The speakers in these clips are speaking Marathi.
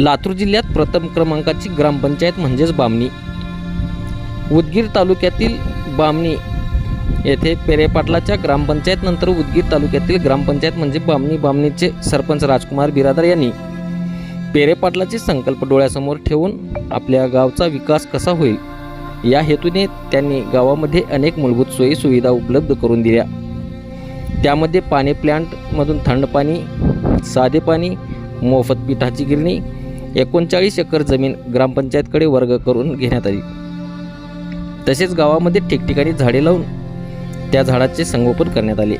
लातूर जिल्ह्यात प्रथम क्रमांकाची ग्रामपंचायत म्हणजेच बामणी. उदगीर तालुक्यातील बामणी येथे पेरेपाटलाच्या ग्रामपंचायतनंतर उदगीर तालुक्यातील ग्रामपंचायत म्हणजे बामणी बामणीचे सरपंच राजकुमार बिरादर यांनी पेरेपाटलाची संकल्प डोळ्यासमोर ठेवून आपल्या गावचा विकास कसा होईल या हेतूने त्यांनी गावामध्ये अनेक मूलभूत सोयी सुविधा उपलब्ध करून दिल्या. त्यामध्ये पाणी प्लॅन्टमधून थंड पाणी साधे पाणी मोफत पिठाची गिरणी एकोणचाळीस एकर जमीन ग्रामपंचायतकडे वर्ग करून घेण्यात आली. तसेच गावामध्ये ठिकठिकाणी झाडे लावून त्या झाडाचे संगोपन करण्यात आले.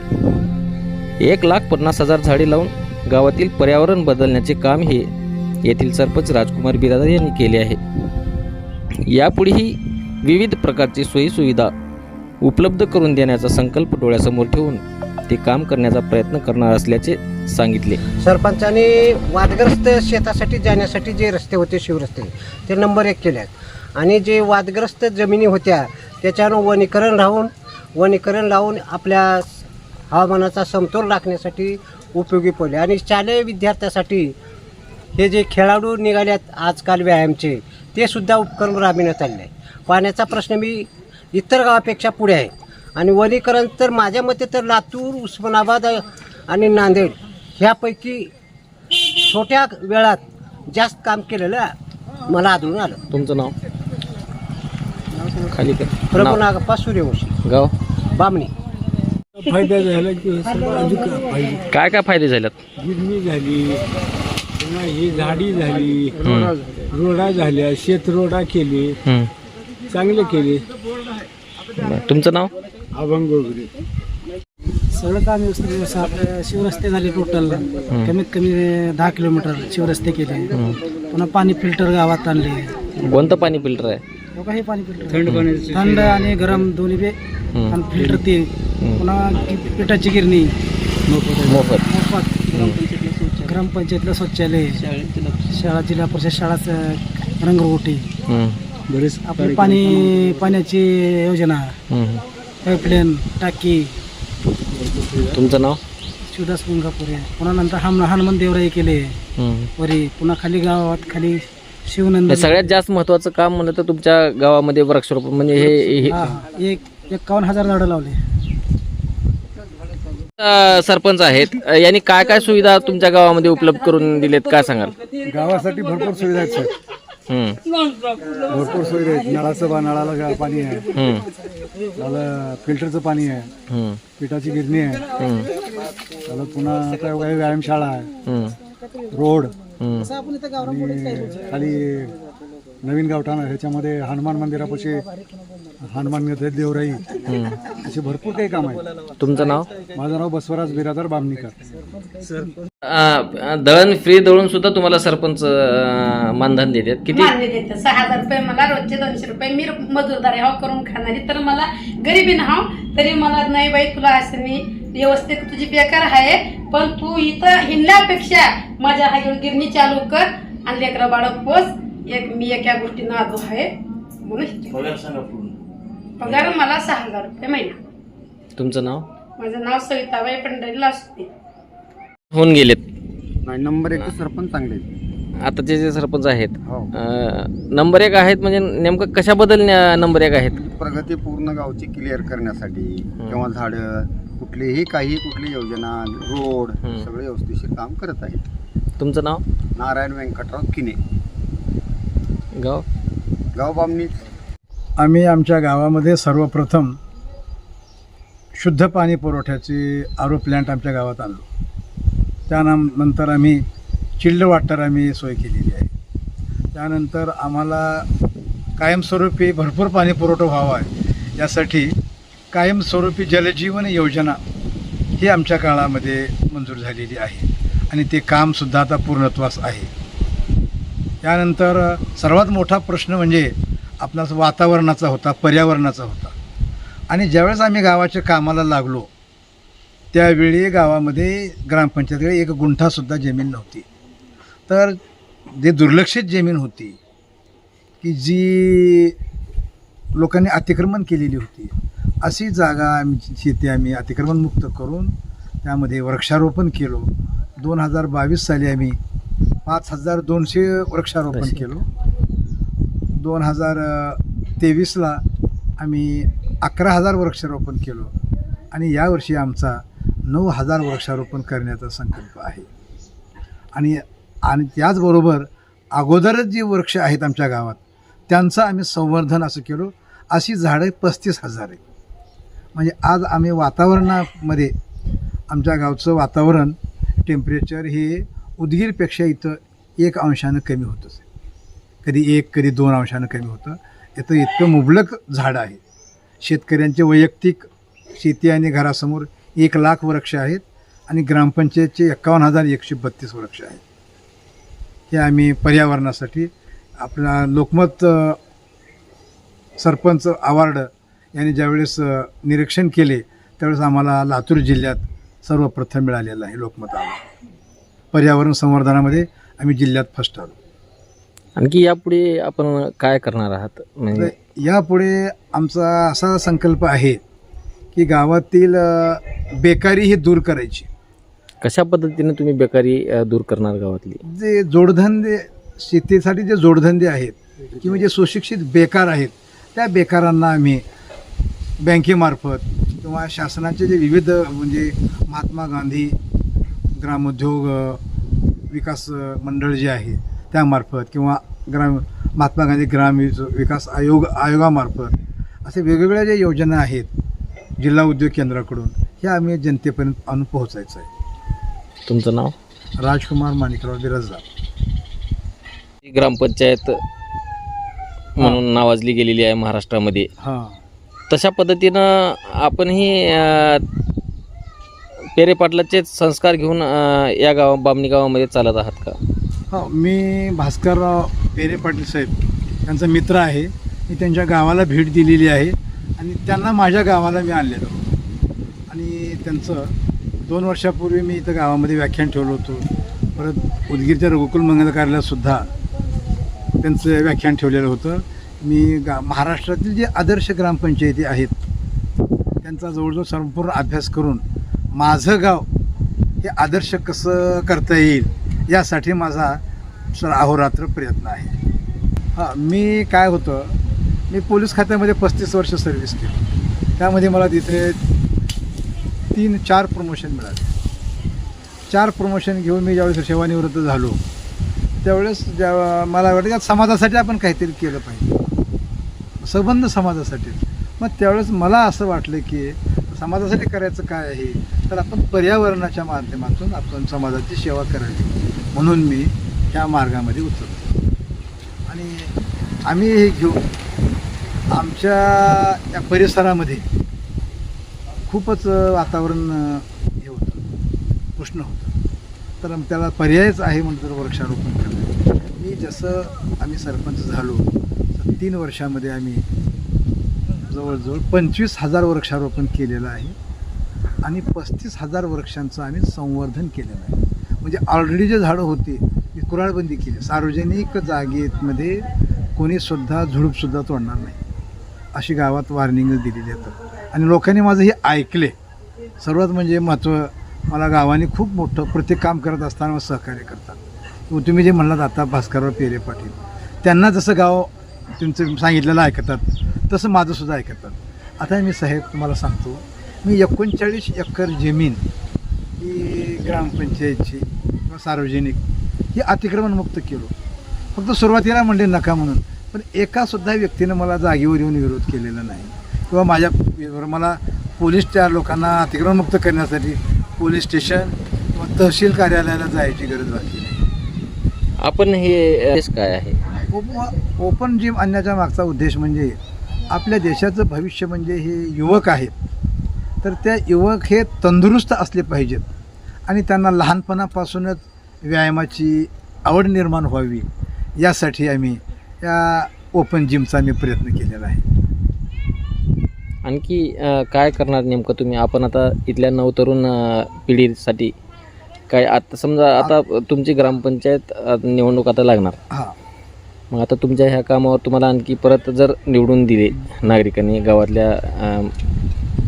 एक लाख पन्नास हजार झाडे लावून गावातील पर्यावरण बदलण्याचे काम हे येथील सरपंच राजकुमार बिरादार यांनी केले आहे. यापुढेही विविध प्रकारची सोयीसुविधा उपलब्ध करून देण्याचा संकल्प डोळ्यासमोर ठेवून ते काम करण्याचा प्रयत्न करणार असल्याचे सांगितले. सरपंचाने वादग्रस्त शेतासाठी जाण्यासाठी जे रस्ते होते शिवरस्ते ते नंबर एक केले आहेत आणि जे वादग्रस्त जमिनी होत्या त्याच्यावर वनीकरण राहून वनीकरण लावून आपल्या हवामानाचा समतोल राखण्यासाठी उपयोगी पडले. आणि शालेय विद्यार्थ्यासाठी हे जे खेळाडू निघाल्यात आजकाल व्यायामचे ते सुद्धा उपक्रम राबविण्यात आले आहे पाण्याचा प्रश्न मी इतर गावापेक्षा पुढे आहे. आणि वनीकरण तर माझ्या मते तर लातूर उस्मानाबाद आणि नांदेड ह्यापैकी छोट्या वेळात जास्त काम केलेलं मला आढळून आलं. तुमचं नाव? खाली कर. प्रभू नाव. नागप्पा सूर्यवंशी. गाव? बामणी. फायदा झाला की फायदे काय काय फायदे झालेत? गिरणी झाली पुन्हा ही झाडी झाली रोडा झाल्या शेतरोडा केले हं. चांगले केले. बरं. तुमचं नाव? अभंग वगैरे. सगळं काम व्यवस्थित आपले शिवरस्ते झाले टोटल कमीत कमी दहा किलोमीटर शिवरस्ते केले. पुन्हा पाणी फिल्टर गावात आणले. कोणतं पाणी फिल्टर आहे? हो का हे पाणी फिल्टर थंड पाण्याचे थंड आणि गरम दोन्ही बे. आणि फिल्टर तीन पुन्हा गी- पिठाची गिरणी. मोफत. मोफत. ग्रामपंचायतलं शौचालय. शाळा जिल्हा परिषद शाळाचं रंगरोटी. हं. बरेच आपली पाणी पाण्याची योजना. पाईपलाईन टाकी. तुमचं नाव? शिवदास मुंगापुरे पुन्हा नंतर हम हनुमान देवराई केले. हं. वरी पुन्हा खाली गावात खाली शिवनंद हे सगळ्यात जास्त महत्वाचं काम म्हणलं तर तुमच्या गावामध्ये वृक्षारोपण म्हणजे हे हे- हा एक एकावन्न हजार झाडं लावले. अ, सरपंच आहेत. अ, यांनी काय काय सुविधा तुमच्या गावामध्ये उपलब्ध करून दिलेत? काय सांगाल? गावासाठी भरपूर सुविधा आहेत सर. हं. भरपूर सुविधा आहेत नळाचं पा नळाला पाणी आहे. नळाला फिल्टरचं पाणी आहे. पिठाची गिरणी आहे. त्याला पुन्हा काही व्यायामशाळा आहे. रोड खाली नवीन गावठाण आहे ह्याच्यामध्ये हनुमान मंदिरापाशी हनुमान देवराई असे भरपूर काही काम आहे तुमचं नाव? माझं नाव बसवराज बिरादर बामणीकर. दळण फ्री दळून सुद्धा तुम्हाला सरपंच अ, मानधन देतात. किती? मान्य देते सहा हजार रुपये मला रोजचे दोनशे रुपये. मी मजूरदार आहे हो करून खाणारी. तर मला गरीबी ना हो तरी मला नाही बाई तुला असं मी व्यवस्थित तुझी बेकार आहे पण तू इथं हिंडल्यापेक्षा माझ्या हा गिरणी चालू कर आणि लेकरा बाळक पोस. एक मी एका गोष्टीनं आदो आहे. म्हणून पगार मला सहा हजार रुपये महिना. तुमचं नाव? माझं नाव सविताबाई पंढरीला असते. होऊन गेलेत. नाही नंबर एक सरपंच चांगले आहेत. आताचे जे सरपंच आहेत हो. नंबर एक आहेत म्हणजे नेमकं कशाबद्दल न- नंबर एक आहेत? प्रगती पूर्ण गावची क्लिअर करण्यासाठी किंवा झाडं कुठलीही काही कुठली योजना रोड. सगळे व्यवस्थिशीर काम करत आहेत. तुमचं नाव? नारायण व्यंकटराव किने. गाव? गाव बामणीच आम्ही आमच्या गावामध्ये सर्वप्रथम शुद्ध पाणी पुरवठ्याचे आरो प्लॅन्ट आमच्या गावात आणलो. त्यानंतर आम्ही चिल्ड वॉटर आम्ही सोय केलेली आहे. त्यानंतर आम्हाला कायमस्वरूपी भरपूर पाणी पुरवठा व्हावा आहे यासाठी कायमस्वरूपी जलजीवन योजना ही आमच्या काळामध्ये मंजूर झालेली आहे. आणि ते कामसुद्धा आता पूर्णत्वास आहे. त्यानंतर सर्वात मोठा प्रश्न म्हणजे आपला वातावरणाचा होता पर्यावरणाचा होता. आणि ज्यावेळेस आम्ही गावाच्या कामाला लागलो त्यावेळी गावामध्ये ग्रामपंचायतीकडे एक गुंठासुद्धा जमीन नव्हती. तर जे दुर्लक्षित जमीन होती की जी लोकांनी अतिक्रमण केलेली होती अशी जागा आमची शेती आम्ही अतिक्रमणमुक्त करून त्यामध्ये वृक्षारोपण केलो. दोन हजार बावीस साली आम्ही पाच हजार दोनशे वृक्षारोपण वृक्ष. केलो. दोन हजार तेवीसला आम्ही अकरा हजार वृक्षारोपण केलो. आणि यावर्षी आमचा नऊ हजार वृक्षारोपण करण्याचा संकल्प आहे. आणि आणि त्याचबरोबर अगोदरच जी वृक्ष आहेत आमच्या गावात त्यांचं आम्ही संवर्धन असं केलो. अशी झाडं पस्तीस हजार आहेत. म्हणजे आज आम्ही वातावरणामध्ये आमच्या गावचं वातावरण टेम्परेचर हे उदगीरपेक्षा इथं एक अंशानं कमी होतंच. कधी एक कधी दोन अंशानं कमी होतं. इथं इतकं मुबलक झाडं आहे शेतकऱ्यांचे वैयक्तिक शेती आणि घरासमोर एक लाख वृक्ष आहेत आणि ग्रामपंचायतचे एकावन्न हजार एकशे बत्तीस वृक्ष आहेत. हे आम्ही पर्यावरणासाठी आपला लोकमत सरपंच अवॉर्ड यांनी ज्यावेळेस निरीक्षण केले त्यावेळेस आम्हाला लातूर जिल्ह्यात सर्वप्रथम मिळालेलं आहे लोकमत अवॉर्ड. पर्यावरण संवर्धनामध्ये आम्ही जिल्ह्यात फर्स्ट आलो. आणखी यापुढे आपण काय करणार आहात? म्हणजे तर यापुढे आमचा असा संकल्प आहे की गावातील अ, बेकारी ही दूर करायची. कशा पद्धतीने तुम्ही बेकारी अ, दूर करणार गावातली? जे जोडधंदे शेतीसाठी जे जोडधंदे आहेत किंवा जे सुशिक्षित बेकार आहेत त्या बेकारांना आम्ही बँकेमार्फत किंवा शासनाचे जे विविध म्हणजे महात्मा गांधी ग्रामोद्योग विकास मंडळ जे आहे त्यामार्फत किंवा ग्राम महात्मा गांधी ग्राम विकास आयोग आयोगामार्फत असे वेगवेगळ्या ज्या योजना आहेत जिल्हा उद्योग केंद्राकडून ह्या आम्ही जनतेपर्यंत आणून पोहोचायचं आहे. तुमचं नाव? राजकुमार माणिकराव बिराजदार ही ग्रामपंचायत म्हणून नावाजली गेलेली आहे महाराष्ट्रामध्ये. हां. तशा पद्धतीनं आपणही पेरेपाटलाचेच संस्कार घेऊन अ, या गावा बामणी गावामध्ये चालत आहात का? हो मी भास्करराव पेरे पाटील साहेब यांचा मित्र आहे. मी त्यांच्या गावाला भेट दिलेली आहे आणि त्यांना माझ्या गावाला मी आणलेलो. आणि त्यांचं दोन वर्षापूर्वी मी इथं गावामध्ये व्याख्यान ठेवलं होतं. परत उदगीरच्या रघुकुल मंगल कार्यालयातसुद्धा त्यांचं व्याख्यान ठेवलेलं होतं. मी गा महाराष्ट्रातील जे आदर्श ग्रामपंचायती आहेत त्यांचा जवळजवळ संपूर्ण अभ्यास करून माझं गाव हे आदर्श कसं करता येईल यासाठी माझा सर अहोरात्र प्रयत्न आहे. हां मी काय होतं मी पोलीस खात्यामध्ये पस्तीस वर्ष सर्व्हिस केली. त्यामध्ये मला तिथे तीन चार प्रमोशन मिळाले. चार प्रमोशन घेऊन मी ज्यावेळेस सेवानिवृत्त झालो त्यावेळेस ज्या मला वाटतं की समाजासाठी आपण काहीतरी केलं पाहिजे. सबंध समाजासाठी. मग त्यावेळेस मला असं वाटलं की समाजासाठी करायचं काय आहे? तर आपण पर्यावरणाच्या माध्यमातून आपण समाजाची सेवा करावी. म्हणून मी ह्या मार्गामध्ये उतरलो. आणि आम्ही हे घेऊन आमच्या या परिसरामध्ये खूपच वातावरण हे होतं. उष्ण होतं. तर त्याला पर्यायच आहे म्हणून तर वृक्षारोपण करणं मी जसं आम्ही सरपंच झालो तर तीन वर्षामध्ये आम्ही जवळजवळ पंचवीस हजार वृक्षारोपण केलेलं आहे. आणि पस्तीस हजार वृक्षांचं आम्ही संवर्धन केलेलं आहे. म्हणजे ऑलरेडी जे झाडं होती ती कुराळबंदी केली. सार्वजनिक जागेमध्ये कोणीसुद्धा झुडूपसुद्धा तोडणार नाही. अशी गावात वॉर्निंग दिलेली येतात आणि लोकांनी माझं हे ऐकले. सर्वात म्हणजे महत्त्व मला गावाने खूप मोठं प्रत्येक काम करत असताना सहकार्य करतात. तुम्ही जे म्हणलात आता भास्करराव पेरे पाटील. त्यांना जसं गाव तुमचं सांगितलेलं ऐकतात तसं माझंसुद्धा ऐकतात. आता मी साहेब तुम्हाला सांगतो मी एकोणचाळीस एकर जमीन ही ग्रामपंचायतची किंवा सार्वजनिक ही अतिक्रमणमुक्त केलो. फक्त सुरुवातीला म्हणले नका म्हणून पण एकासुद्धा व्यक्तीनं मला जागेवर येऊन विरोध केलेला नाही. किंवा माझ्या मला पोलीसच्या लोकांना अतिक्रमणमुक्त करण्यासाठी पोलीस स्टेशन किंवा तहसील कार्यालयाला जायची गरज भासली नाही. आपण हे काय आहे? ओप ओपन जिम आणण्याच्या मागचा उद्देश म्हणजे आपल्या देशाचं भविष्य म्हणजे हे युवक आहेत. तर त्या युवक हे तंदुरुस्त असले पाहिजेत. आणि त्यांना लहानपणापासूनच व्यायामाची आवड निर्माण व्हावी. यासाठी आम्ही या ओपन जिमचा मी प्रयत्न केलेला आहे. आणखी काय करणार नेमकं तुम्ही? आपण आता इथल्या नवतरुण पिढीसाठी काय आता समजा आता तुमची ग्रामपंचायत निवडणूक आता लागणार. हां. मग आता तुमच्या ह्या कामावर तुम्हाला आणखी परत जर निवडून दिले नागरिकांनी गावातल्या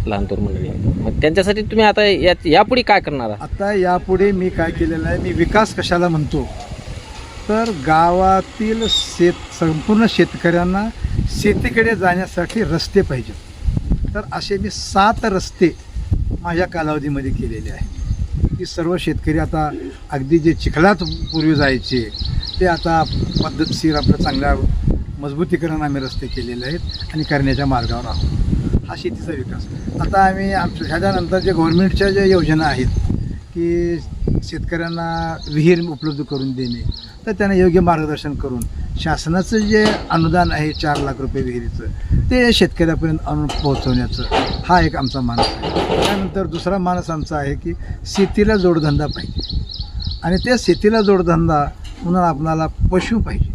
अ, लहान मंडळी मग त्यांच्यासाठी तुम्ही आता या यापुढे काय करणार आहात? आता यापुढे मी काय केलेलं आहे मी विकास कशाला म्हणतो? तर गावातील शेत संपूर्ण शेतकऱ्यांना शेतीकडे जाण्यासाठी रस्ते पाहिजेत. तर असे मी सात रस्ते माझ्या कालावधीमध्ये केलेले आहे की सर्व शेतकरी आता अगदी जे चिखलात पूर्वी जायचे ते आता पद्धतशीर आपलं चांगल्या मजबूतीकरण आम्ही रस्ते केलेले आहेत आणि करण्याच्या मार्गावर आहोत. हा शेतीचा विकास. आता आम्ही आमच्या ह्याच्यानंतर जे गव्हर्मेंटच्या ज्या योजना आहेत की शेतकऱ्यांना विहीर उपलब्ध करून देणे तर त्यांना योग्य मार्गदर्शन करून शासनाचं जे अनुदान आहे चार लाख रुपये विहिरीचं ते शेतकऱ्यापर्यंत आणून पोहोचवण्याचं हा एक आमचा मानस आहे. त्यानंतर दुसरा मानस आमचा आहे की शेतीला जोडधंदा पाहिजे. आणि त्या शेतीला जोडधंदा म्हणून आपणाला पशु पाहिजे.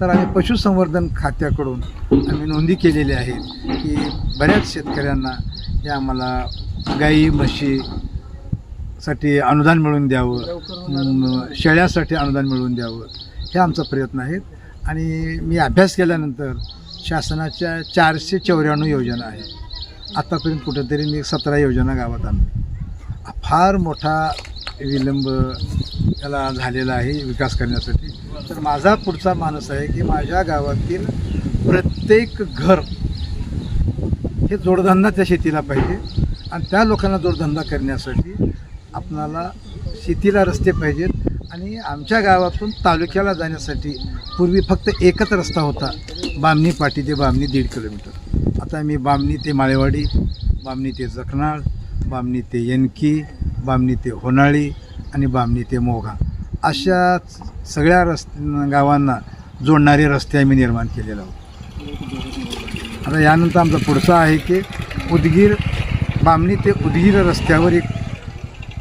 तर आम्ही पशुसंवर्धन खात्याकडून आम्ही नोंदी केलेली आहे की बऱ्याच शेतकऱ्यांना हे आम्हाला गाई म्हशी साठी अनुदान मिळवून द्यावं शेळ्यासाठी अनुदान मिळवून द्यावं हे आमचा प्रयत्न आहेत आणि मी अभ्यास केल्यानंतर शासनाच्या चारशे चौऱ्याण्णव योजना आहेत आत्तापर्यंत कुठंतरी मी सतरा योजना गावात आणली फार मोठा विलंब त्याला झालेला आहे विकास करण्यासाठी. तर माझा पुढचा मानस आहे की माझ्या गावातील प्रत्येक घर हे जोडधंदा त्या शेतीला पाहिजे. आणि त्या लोकांना जोडधंदा करण्यासाठी आपणाला शेतीला रस्ते पाहिजेत. आणि आमच्या गावातून तालुक्याला जाण्यासाठी पूर्वी फक्त एकच रस्ता होता बामणी पाटी ते बामणी दीड किलोमीटर. आता मी बामणी ते माळेवाडी बामणी ते जखनाळ बामणी ते येनकी बामणी ते होनाळी आणि बामणी ते मोघा अशा सगळ्या रस् गावांना जोडणारे रस्ते आम्ही निर्माण केलेले आहोत. आता यानंतर आमचा पुढचा आहे की उदगीर बामणी ते उदगीर रस्त्यावर एक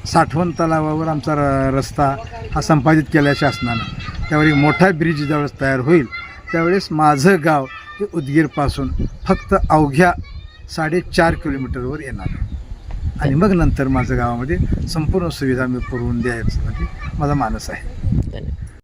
साठवण तलावावर आमचा र रस्ता हा संपादित केला शासनानं. त्यावर एक मोठा ब्रिज ज्यावेळेस तयार होईल त्यावेळेस माझं गाव हे उदगीरपासून फक्त अवघ्या साडेचार किलोमीटरवर येणार आणि मग नंतर माझं गावामध्ये संपूर्ण सुविधा मी पुरवून द्यायसाठी म्हणजे माझा मानस आहे.